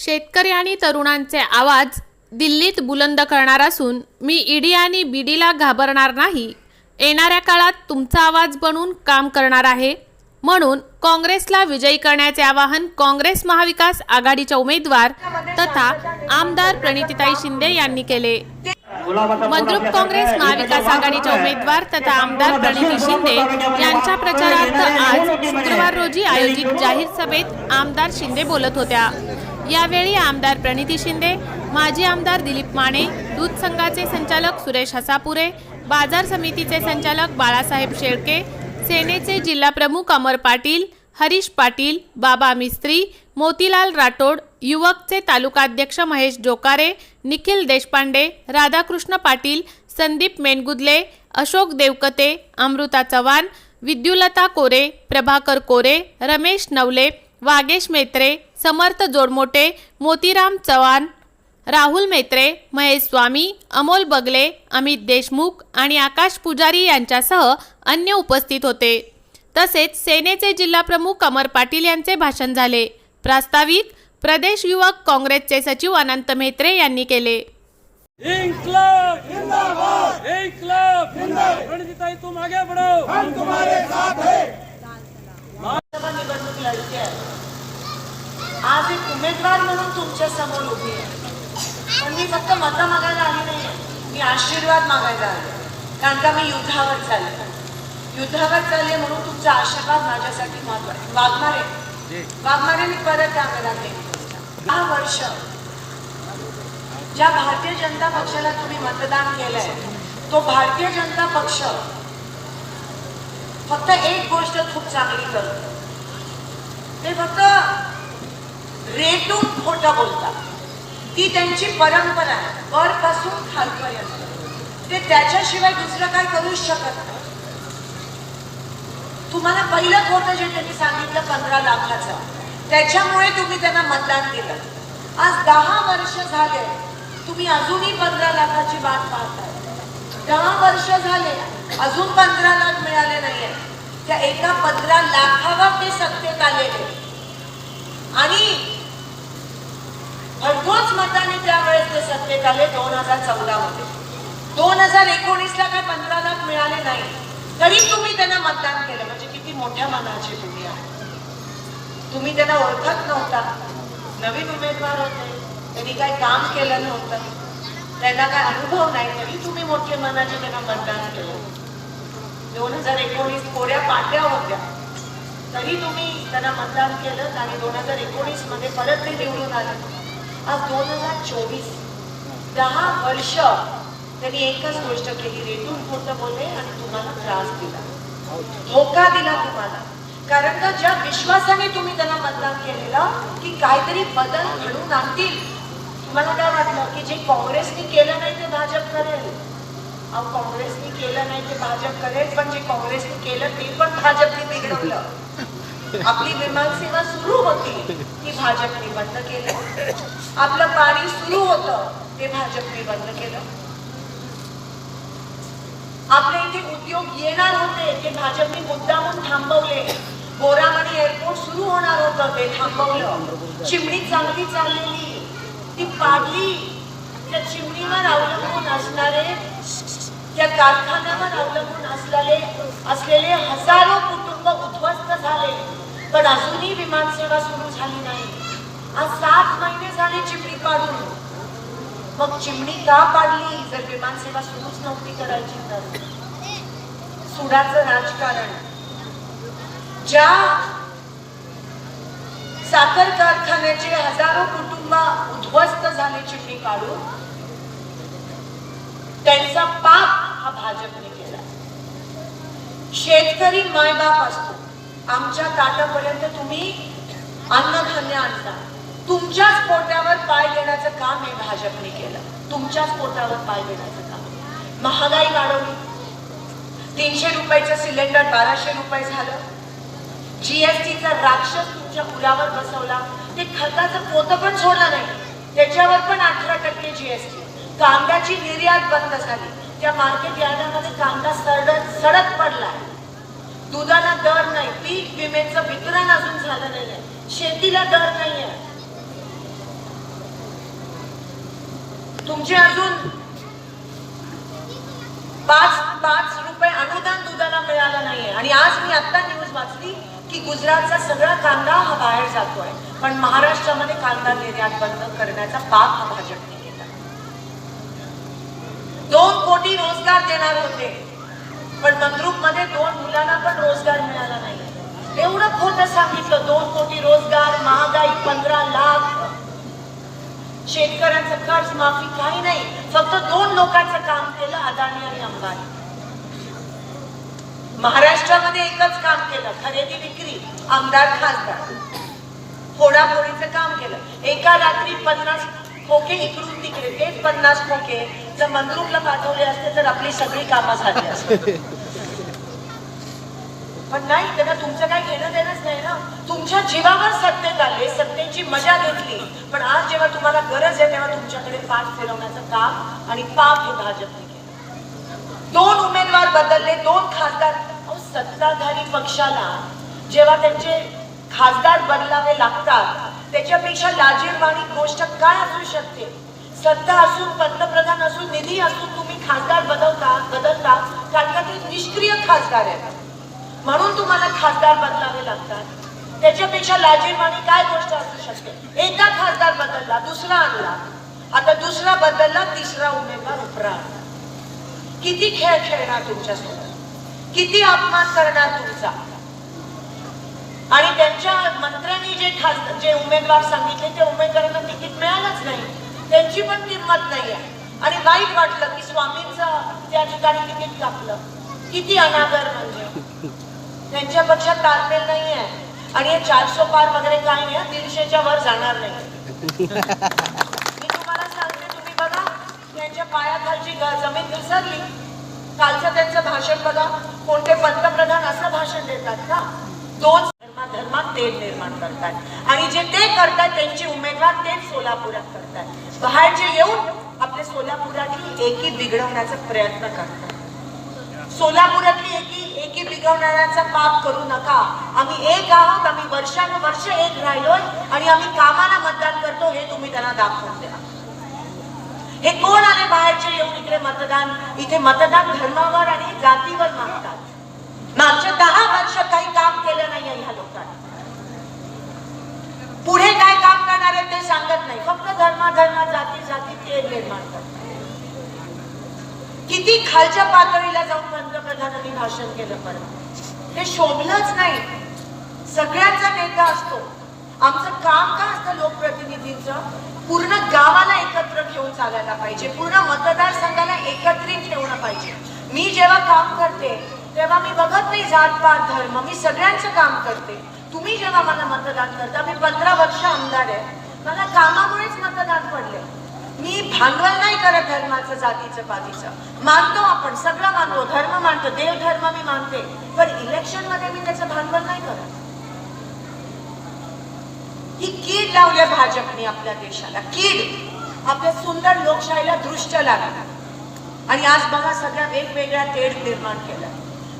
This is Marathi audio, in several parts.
शेतकरी आणि तरुणांचे आवाज दिल्लीत बुलंद करणार असून मी ईडी आणि बीडीला घाबरणार नाही. येणाऱ्या काळात तुमचा आवाज बनून काम करणार आहे. म्हणून काँग्रेसला विजयी करण्याचे आवाहन काँग्रेस महाविकास आघाडीच्या उमेदवार तथा आमदार प्रणितीताई शिंदे यांनी केले. मद्रुप काँग्रेस महाविकास आघाडीच्या उमेदवार तथा आमदार प्रणिती शिंदे यांच्या प्रचारार्थ आज शुक्रवार रोजी आयोजित जाहीर सभेत आमदार शिंदे बोलत होत्या. यावेळी आमदार प्रणिती शिंदे माजी आमदार दिलीप माने दूध संघाचे संचालक सुरेश हसापुरे बाजार समितीचे संचालक बाळासाहेब शेळके सेनेचे जिल्हाप्रमुख अमर पाटील हरीश पाटील बाबा मिस्त्री मोतीलाल राठोड युवकचे तालुकाध्यक्ष महेश जोकारे निखिल देशपांडे राधाकृष्ण पाटील संदीप मेनगुदले अशोक देवकते अमृता चव्हाण विद्युलता कोरे प्रभाकर कोरे रमेश नवले वागेश मेत्रे समर्थ जोडमोटे मोतीराम चव्हाण राहुल मेत्रे महेश स्वामी अमोल बगले अमित देशमुख आणि आकाश पुजारी यांच्यासह अन्य उपस्थित होते. तसेच सेनेचे जिल्हाप्रमुख अमर पाटील यांचे भाषण झाले. प्रास्ताविक प्रदेश युवक काँग्रेसचे सचिव अनंत मेत्रे यांनी केले. तुम आगे बढ़ो हम तुम्हारे आज एक उमेदवार म्हणून तुमच्यासमोर उभी आहे. पण मी फक्त मतं मागायला आली नाही मी आशीर्वाद मागायला आले. कारण का मी युद्धावर चालले. युद्धावर चालले म्हणून तुमचा आशीर्वाद माझ्यासाठी महत्त्व आहे. वाघमारे. वाघमारे मी परत त्या अंगणात येईन. दहा वर्ष ज्या भारतीय जनता पक्षाला तुम्ही मतदान केलंय तो भारतीय जनता पक्ष फक्त एक गोष्ट खूप चांगली करतो. ते फक्त रेटून खोटं बोलतात. ती त्यांची परंपरा आहे. वरपासून खालपर्यंत. ते त्याच्याशिवाय दुसरं काय करूच शकत नाही. तुम्हाला पहिलं खोटं जे त्यांनी सांगितलं पंधरा लाखाचं त्याच्यामुळे तुम्ही त्यांना मतदान केलं आज दहा वर्ष झाले तुम्ही अजूनही पंधरा लाखाची वाट पाहताय. दहा वर्ष झाले अजून पंधरा लाख मिळाले नाहीये. त्या एका पंधरा लाखावर ते सत्तेत आलेले. आणि भरघोस मताने त्यावेळेस ते सत्तेत आले दोन हजार चौदा मध्ये दोन हजार एकोणीस ला काय पंधरा लाख मिळाले नाही तरी तुम्ही त्यांना मतदान केलं. म्हणजे किती मोठ्या मनाचे तुम्ही आहे तुम्ही त्यांना ओळखत नव्हता. नवीन उमेदवार होते. त्यांनी काय काम केलं नव्हतं. त्यांना काय अनुभव नाही तरी तुम्ही मोठे मनाचे त्यांना मतदान केलं. दोन हजार एकोणीस कोऱ्या पाट्या होत्या. तरी तुम्ही त्यांना मतदान केलं आणि दोन हजार एकोणीसमध्ये परत ते निवडून आले. आज दोन हजार चोवीस. दहा वर्ष त्यांनी एकच गोष्ट केली रेटून खोटं बोलले आणि तुम्हाला त्रास दिला. धोका दिला तुम्हाला. कारण का ज्या विश्वासाने तुम्ही त्यांना मतदान केलेलं की काहीतरी बदल घडून आणतील. तुम्हाला काय वाटलं की जे काँग्रेसने केलं नाही ते भाजप करेल काँग्रेसनी काँग्रेसने केलं नाही ते भाजप करेल पण जे काँग्रेसने केलं ते पण भाजपने बिघडवलं. आपली विमान सेवा सुरू होती ती भाजपने बंद केलं. आपलं पाणी सुरू होत ते भाजपने बंद केलं. आपल्या इथे उद्योग येणार होते ते भाजपने मुद्दामून थांबवले. बोरामणी एअरपोर्ट सुरू होणार होतं ते थांबवलं. चिमणी चांगली चाललेली ती पाडली. त्या चिमणीवर अवलंबून असणारे त्या कारखान्यावर अवलंबून असलेले असलेले हजारो कुटुंब उद्ध्वस्त झाले. पण अजूनही विमान सेवा सुरू झाली नाही. आज सात महिने झाले चिमणी पाडून मग चिमणी का पाडली जर विमान सेवा सुरूच नव्हती करायची तर? सुडाचं राजकारण. ज्या साखर कारखान्याचे हजारो कुटुंब उद्ध्वस्त झाले चिमणी काढून त्यांचा पाप हा भाजपने केला. शेतकरी मायबाप असतो. आमच्या ताटापर्यंत तुम्ही अन्नधान्य आणता. तुमच्याच पोटावर पाय देण्याचं काम हे भाजपने केलं. तुमच्याच पोटावर पाय देण्याचं काम. महागाई वाढवली. तीनशे रुपयाचं सिलेंडर बाराशे रुपये झालं. जीएसटीचा राक्षस तुमच्या पुलावर बसवला. ते खताचं पोतं पण सोडलं नाही. त्याच्यावर पण अठरा टक्के जीएसटी कांद्याची निर्यात बंद झाली. त्या मार्केट यार्डामध्ये कांदा सडत पडला. आहे दुधाला दर नाही पीक विम्याचं वितरण अजून झालं नाहीये. शेतीला दर नाहीये. तुमचे अजून पाच पाच रुपये अनुदान दुधाला मिळालं नाहीये. आणि आज मी आता न्यूज वाचली की गुजरातचा सगळा कांदा हा बाहेर जातोय. पण महाराष्ट्रामध्ये कांदा निर्यात बंद करण्याचा पाप हा भाजपने केला. दोन कोटी रोजगार देणार होते. पण मंद्रुपमध्ये दोन मुलांना पण रोजगार मिळाला नाही. एवढं खोटं सांगितलं दोन कोटी रोजगार महागाई पंधरा लाख. शेतकऱ्यांचं कर्ज माफी काही नाही फक्त दोन लोकांचं काम केलं अदानी आणि अंबानी. महाराष्ट्रामध्ये एकच काम केलं खरेदी विक्री आमदार खासदार. फोडाफोडीचं काम केलं. एका रात्री पन्नास खोके इकडून तिकडे तेच पन्नास खोके जर मंद्रुपला पाठवले असते तर आपली सगळी कामं झाली असते. पण नाही त्यांना तुमचं काही घेणं देणंच नाही ना. तुमच्या जीवावर सत्तेत आले सत्तेची मजा घेतली. पण आज जेव्हा तुम्हाला गरज आहे तेव्हा तुमच्याकडे पाठ फिरवण्याचं काम आणि पाप हे भाजपने केलं. दोन उमेदवार बदलले दोन खासदार. सत्ताधारी पक्षाला जेव्हा त्यांचे खासदार बदलावे लागतात त्याच्यापेक्षा लाजीरवाणी गोष्ट काय असू शकते? सत्ता असून पंतप्रधान असून निधी असून तुम्ही खासदार बदलता बदलता कारण का ते निष्क्रिय खासदार आहेत. म्हणून तुम्हाला खासदार बदलावे लागतात. त्याच्यापेक्षा लाजीरवाणी काय गोष्ट असू शकते? एकदा खासदार बदलला दुसरा आणला. आता दुसरा बदलला तिसरा उमेदवार उपरा आणला किती खेळ खेळणार तुमच्यासोबत? किती अपमान करणार तुमचा? आणि त्यांच्या मंत्र्यांनी जे खासदार जे उमेदवार सांगितले ते उमेदवारांना तिकीट मिळालंच नाही. त्यांची पण किंमत नाही आहे आणि वाईट वाटलं की स्वामींचं त्या ठिकाणी तिकीट कापलं किती अनादर म्हणजे. त्यांच्या पक्षात तालमेल नाही आहे आणि हे चारशे पार वगैरे काय नाही दीडशेच्या वर जाणार नाही. मी तुम्हाला सांगते तुम्ही बघा त्यांच्या पायाखालची जमीन घसरली कालचं त्यांचं भाषण बघा. कोणते पंतप्रधान असं भाषण देतात का? दोन धर्मात तेढ निर्माण करतात. आणि जे ते करतात त्यांचे उमेदवार तेच सोलापुरात करतात. बाहेरचे येऊन आपल्या सोलापुरातली एकी बिघडवण्याचा प्रयत्न करतात. सोलापुरातली एकी एकी बिघडवण्याचा पाप करू नका. आम्ही एक आहोत आम्ही वर्षानुवर्ष एक राहिलोय आणि आम्ही कामाला मतदान करतो हे तुम्ही त्यांना दाखवून द्या. हे कोण आले बाहेरचे येऊन इकडे मतदान? इथे मतदान धर्मावर आणि जातीवर मागतात. मागच्या दहा वर्ष काही काम केलं नाहीये ह्या लोकांनी. किती खालच्या पातळीला जाऊन पंतप्रधानांनी भाषण केलं परत? हे शोभलंच नाही. सगळ्यांचा नेता असतो. आमचं काम काय असतं लोकप्रतिनिधींचं? पूर्ण गावाला एकत्र घेऊन चालायला पाहिजे. पूर्ण मतदारसंघाला एकत्रित ठेवणं पाहिजे. मी जेव्हा काम करते तेव्हा मी बघत नाही जात पात धर्म. मी सगळ्यांचं काम करते. तुम्ही जेव्हा मला मतदान करता मी पंधरा वर्ष आमदार आहे. मला कामामुळेच मतदान पडले मी भांडवल नाही करत धर्माचं जातीचं पातीचं. मानतो आपण सगळं मानतो. धर्म मानतो देव धर्म मी मानते. पण इलेक्शनमध्ये मी त्याचं भांडवल नाही करत. ही कीड लावल्या भाजपने आपल्या देशाला. कीड. आपल्या सुंदर लोकशाहीला दृष्ट लागला. आणि आज बघा सगळ्या वेगवेगळ्या तेढ निर्माण केलं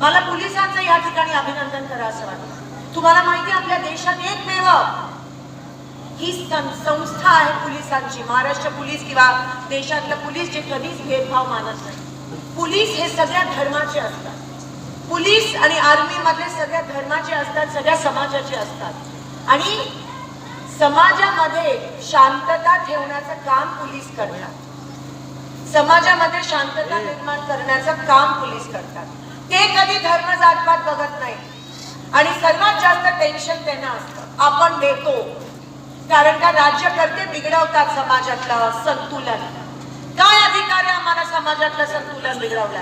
मला पोलिसांचं या ठिकाणी अभिनंदन करा असं वाटतं. तुम्हाला माहिती आपल्या देशात एकमेव ही संस्था आहे पोलिसांची. महाराष्ट्र पोलीस किंवा देशातलं पोलीस जे कधीच भेदभाव मानत नाही. पोलीस हे सगळ्या धर्माचे असतात. पोलीस आणि आर्मी मधले सगळ्या धर्माचे असतात सगळ्या समाजाचे असतात. आणि समाजामध्ये शांतता ठेवण्याचं काम पोलीस करतात. समाजामध्ये शांतता निर्माण करण्याचं काम पोलीस करतात. ते कधी धर्म जातपात बघत नाही आणि सर्वात जास्त टेन्शन त्यांना असतं. आपण देतो. कारण का राज्यकर्ते बिघडवतात समाजातलं संतुलन? काय अधिकार आहे आम्हाला समाजातलं संतुलन बिघडवलं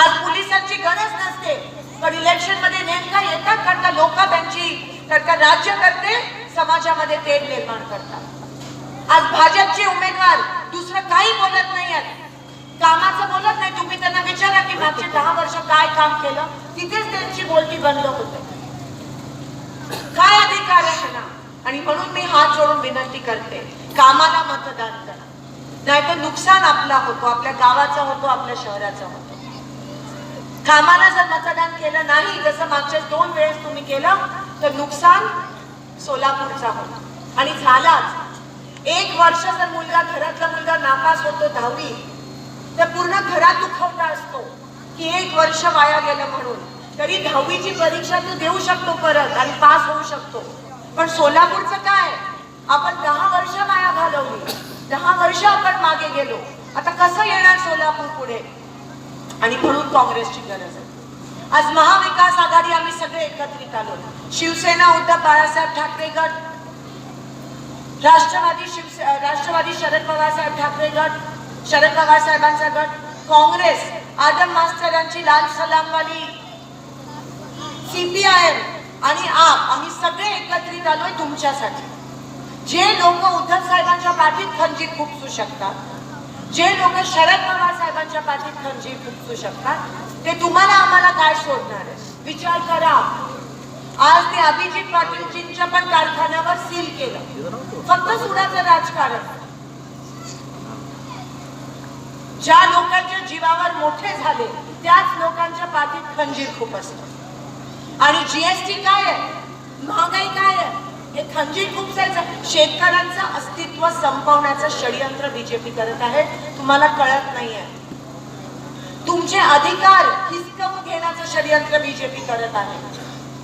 आज पोलिसांची गरज नसते पण इलेक्शनमध्ये नेमका येतात कारण का लोक त्यांची कारण का राज्यकर्ते समाजामध्ये तेल निर्माण करतात. आज भाजपचे उमेदवार दुसरं काही बोलत नाही आहेत. कामाचं बोलत नाही. तुम्ही त्यांना विचारा की मागचे दहा वर्ष काय काम केलं? तिथेच त्यांची बोलती बंद होते. काय अधिकार आहे ना आणि म्हणून मी हात जोडून विनंती करते कामाला मतदान करा. नाहीतर नुकसान आपला होतो आपल्या गावाचा होतो आपल्या शहराचा होतो. कामाला जर मतदान केलं नाही जसं मागच्या दोन वेळेस तुम्ही केलं तर नुकसान सोलापूरचा होता. आणि झालाच. एक वर्ष जर मुलगा घरातला मुलगा नापास होतो दहावी तर पूर्ण घरात दुखवता असतो की एक वर्ष वाया गेलं म्हणून. तरी दहावीची परीक्षा तू देऊ शकतो परत आणि पास होऊ शकतो. पण सोलापूरचं काय? आपण दहा वर्ष माया घालवली. दहा वर्ष आपण मागे गेलो. आता कसं येणार सोलापूर पुढे? आणि म्हणून काँग्रेसची गरज आहे. आज महाविकास आघाडी आम्ही सगळे एकत्रित आलो. शिवसेना उद्धव बाळासाहेब ठाकरे गट राष्ट्रवादी शिवसे राष्ट्रवादी शरद पवार साहेब ठाकरे गट शरद पवार साहेबांचा गट काँग्रेस आदम मास्टर यांची लाल सलामवाली सीपीआयएम आणि आप आम्ही सगळे एकत्रित आलोय तुमच्यासाठी. जे लोक उद्धव साहेबांच्या पाठीत खंजीर खुपसू शकतात जे लोक शरद पवार साहेबांच्या पाठीत खंजीर खुपसू शकतात ते तुम्हाला आम्हाला काय सोडणार आहे? विचार करा. आज ते अभिजित पाटीलजींच्या पण कारखान्यावर सील केलं. फक्त सुडाचं राजकारण. ज्या लोकांच्या जीवावर मोठे झाले त्याच लोकांच्या पाठीत खंजीर खूप असतं. आणि जीएसटी काय आहे? महागाई काय आहे? हे खंजीर जायचं शेतकऱ्यांचं अस्तित्व संपवण्याचं षडयंत्र बीजेपी करत आहे. तुम्हाला कळत नाहीये. तुमचे अधिकार हिसकवून घेण्याचं षडयंत्र बीजेपी करत आहे.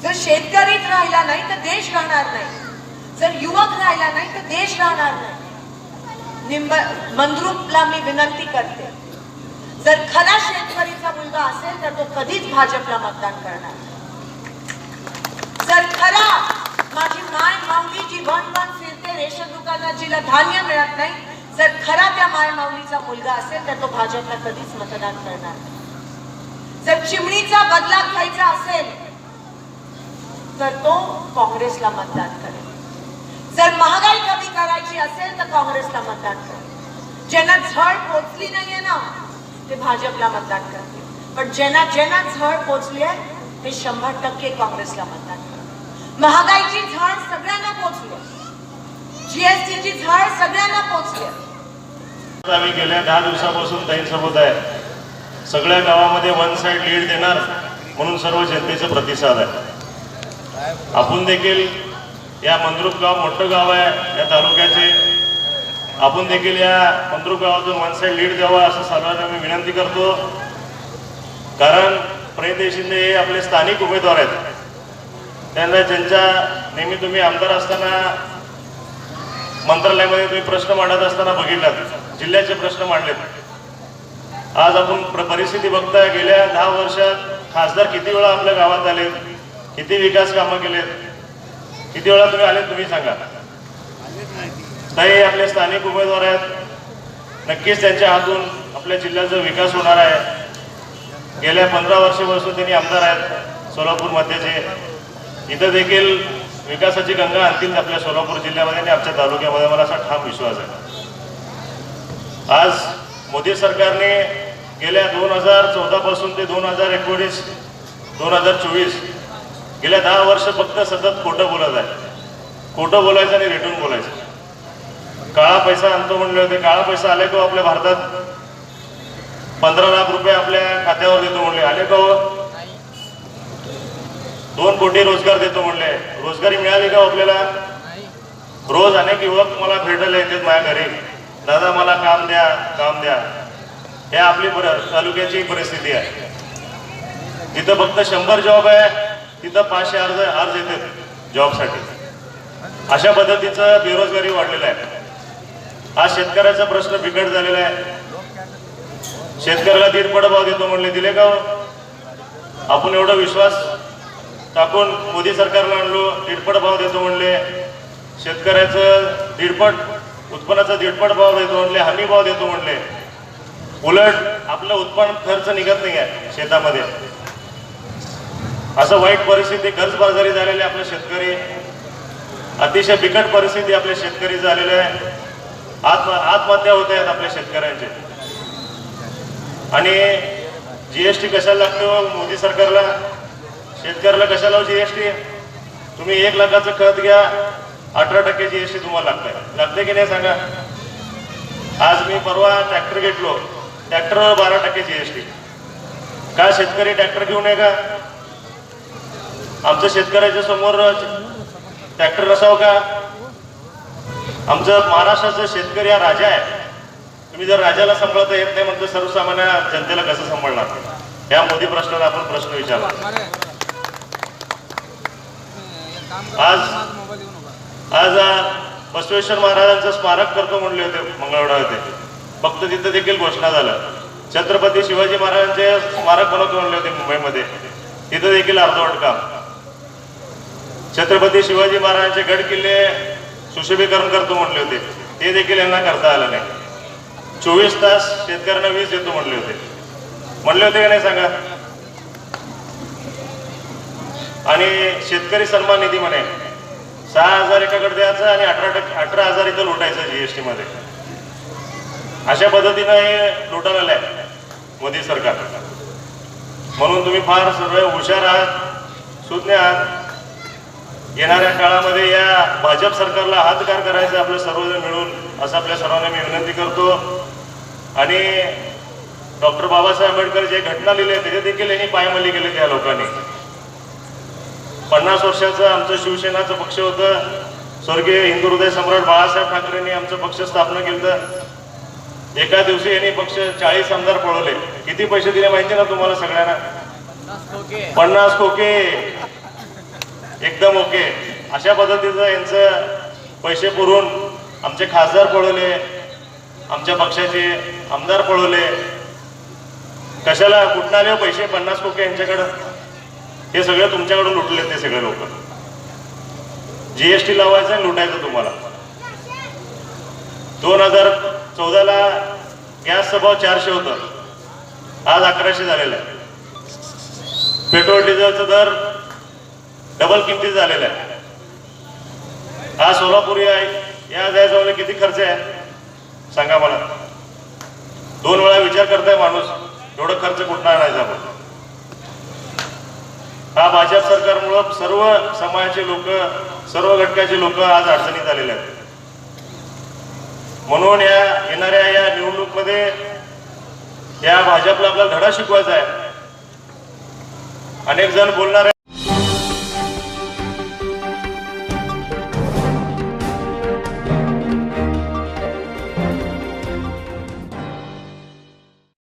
जर शेतकरीच राहिला नाही तर देश राहणार नाही. जर युवक राहिला नाही तर देश राहणार नाही. निंब मंद्रुपला मी विनंती करते. जर खरा शेतकरीचा मुलगा असेल तर तो कधीच भाजपला मतदान करणार तर खरा माझी माय माऊली जी वन वन फिरते रेशन दुकानात जिला धान्य मिळत नाही जर खरा त्या माय माऊलीचा मुलगा असेल तर तो भाजपला कधीच मतदान करणार जर चिमणीचा बदला घ्यायचा असेल तर तो काँग्रेसला मतदान करेल. जर महागाई कमी करायची असेल तर काँग्रेसला मतदान करेल. ज्यांना झळ पोचली नाहीये ना ते भाजपला मतदान करतील. पण ज्यांना ज्यांना झळ पोचली आहे ते शंभर टक्के काँग्रेसला मतदान करतील. महागाईची झाड सगळ्यांना पोहोचली. जीएसटीची झाड सगळ्यांना पोहोचली. आम्ही गेल्या दहा दिवसापासून ताईंसोबत आहे. सगळ्या गावामध्ये वन साईड लीड देणार म्हणून सर्व जनतेचा प्रतिसाद आहे. आपण देखील या मंद्रुप गाव मोठं गाव आहे या तालुक्याचे. आपण देखील या मंद्रुप गावातून वन साईड लीड द्यावा असं सर्वांना मी विनंती करतो. कारण प्रणित शिंदे हे आपले स्थानिक उमेदवार आहेत. त्यांना ज्यांच्या नेहमी तुम्ही आमदार असताना मंत्रालयामध्ये तुम्ही प्रश्न मांडत असताना बघितलात जिल्ह्याचे प्रश्न मांडलेत. आज आपण प्र- परिस्थिती बघताय गेल्या दहा वर्षात खासदार किती वेळा आपल्या गावात आले किती विकास कामं केलेत किती वेळा तुम्ही आले तुम्ही सांगा. ताई आपले स्थानिक उमेदवार आहेत नक्कीच त्यांच्या हातून आपल्या जिल्ह्याचा विकास होणार आहे. गेल्या पंधरा वर्षापासून त्यांनी आमदार आहेत सोलापूर मध्येचे इथं देखील विकासाची गंगा आणतील आपल्या सोलापूर जिल्ह्यामध्ये आणि आमच्या तालुक्यामध्ये मला असा ठाम विश्वास आहे. आज मोदी सरकारने गेल्या दोन हजार चौदापासून ते दोन हजार एकोणीस दोन हजार चोवीस गेल्या दहा वर्ष फक्त सतत खोटं बोलत आहे. खोटं बोलायचं आणि रेटून बोलायचं. काळा पैसा आणतो म्हणले होते. काळा पैसा आले का हो आपल्या भारतात? पंधरा लाख रुपये आपल्या खात्यावर देतो म्हणले. आले का हो? दोन कोटी रोजगार देतो म्हणले. रोजगारी मिळाली का हो आपल्याला? रोज अनेक युवक मला भेटायला येतात माझ्या घरी. दादा मला काम द्या काम द्या. हे आपली तालुक्याची परिस्थिती आहे. तिथं फक्त शंभर जॉब आहे तिथं पाचशे अर्ज अर्ज येतात जॉबसाठी अशा पद्धतीचं बेरोजगारी वाढलेलं आहे. आज शेतकऱ्याचा प्रश्न बिकट झालेला आहे. शेतकऱ्याला दीड पडभाव देतो म्हणले. दिले का हो? आपण एवढा विश्वास टाकून मोदी सरकारला आणलो दीडपट भाव देतो म्हणले. शेतकऱ्याचं दीडपट उत्पन्नाचा दीडपट भाव देतो म्हणले हमी भाव देतो म्हणले. उलट आपलं उत्पन्न खर्च निघत नाही आहे शेतामध्ये. असं वाईट परिस्थिती कर्जबाजारी झालेली आपले शेतकरी. अतिशय बिकट परिस्थिती आपल्या शेतकरी झालेले आहे. आत्म आत्महत्या होत आहेत आपल्या शेतकऱ्यांचे. आणि जीएसटी कशाला लागतो? मोदी सरकारला शेतकऱ्याला कशाला जीएसटी तुम्ही एक लाखाचं खत घ्या अठरा टक्के जीएसटी तुम्हाला लागतंय लागते की नाही सांगा? आज मी परवा ट्रॅक्टर घेतलो. ट्रॅक्टरवर बारा टक्के जीएसटी का शेतकरी ट्रॅक्टर घेऊ नये का? आमचं शेतकऱ्याच्या समोर ट्रॅक्टर नसावं का? आमचं महाराष्ट्राचं शेतकरी हा राजा आहे. तुम्ही जर राजाला सांभाळता येत नाही म्हणजे सर्वसामान्य जनतेला कसं सांभाळणार? या मोदी प्रश्नाला आपण प्रश्न विचारला आज आज बसवेश्वर महाराजांचं स्मारक करतो म्हणले होते मंगळवेढा होते. फक्त तिथं देखील घोषणा झालं छत्रपती शिवाजी महाराजांचे स्मारक बनवतो म्हणले होते मुंबईमध्ये. तिथं देखील अर्धवट काम. छत्रपती शिवाजी महाराजांचे गड किल्ले सुशोभीकरण करतो म्हणले होते. ते देखील यांना करता आलं नाही. चोवीस तास शेतकऱ्यांना वीज देतो म्हणले होते. म्हणले होते का नाही सांगा? आणि शेतकरी सन्मान निधी म्हणे सहा हजार एकाकडे द्यायचं आणि अठरा टक्के अठरा हजार इथं लुटायचं जीएसटी मध्ये. अशा पद्धतीनं हे लुटायला आहे मोदी सरकार. म्हणून तुम्ही फार सर्व हुशार आहात सुज्ञ आहात. येणाऱ्या काळामध्ये या भाजप सरकारला हातकार करायचं आपल्या सर्वजण मिळून असं आपल्या सर्वांना मी विनंती करतो. आणि डॉक्टर बाबासाहेब आंबेडकर जे घटना लिहिले त्याचे देखील यांनी पायमल्ली केली त्या लोकांनी. पन्नास वर्षाचं आमचं शिवसेनाचं पक्ष होतं. स्वर्गीय हिंदू हृदय सम्राट बाळासाहेब ठाकरेंनी आमचं पक्ष स्थापना केलं एका दिवशी यांनी पक्ष चाळीस आमदार पळवले. किती पैसे दिले माहिती ना तुम्हाला सगळ्यांना? पन्नास कोके एकदम ओके. अशा पद्धतीचं यांचं पैसे पुरवून आमचे खासदार पळवले. आमच्या पक्षाचे आमदार पळवले. कशाला? कुठं आले हो पैसे? पन्नास कोके यांच्याकडं? हे सगळं तुमच्याकडून लुटले ते सगळे लोक. जीएसटी लावायचं आणि लुटायचं तुम्हाला. दोन हजार चौदाला गॅसचा भाव चारशे होतं. आज अकराशे झालेला आहे. पेट्रोल डिझेलचा दर डबल किमतीत झालेला आहे. हा सोलापुरी आहे या जायचं किती खर्च आहे? सांगा मला. दोन वेळा विचार करताय माणूस. एवढं खर्च कुठं आणायचा आपण? हा भाजप सरकारमुळं सर्व समाजाचे लोक सर्व घटकाचे लोक आज अडचणीत आलेले आहेत. म्हणून या येणाऱ्या या निवडणूकमध्ये या भाजपला आपला धडा शिकवायचा आहे. अनेक जण बोलणार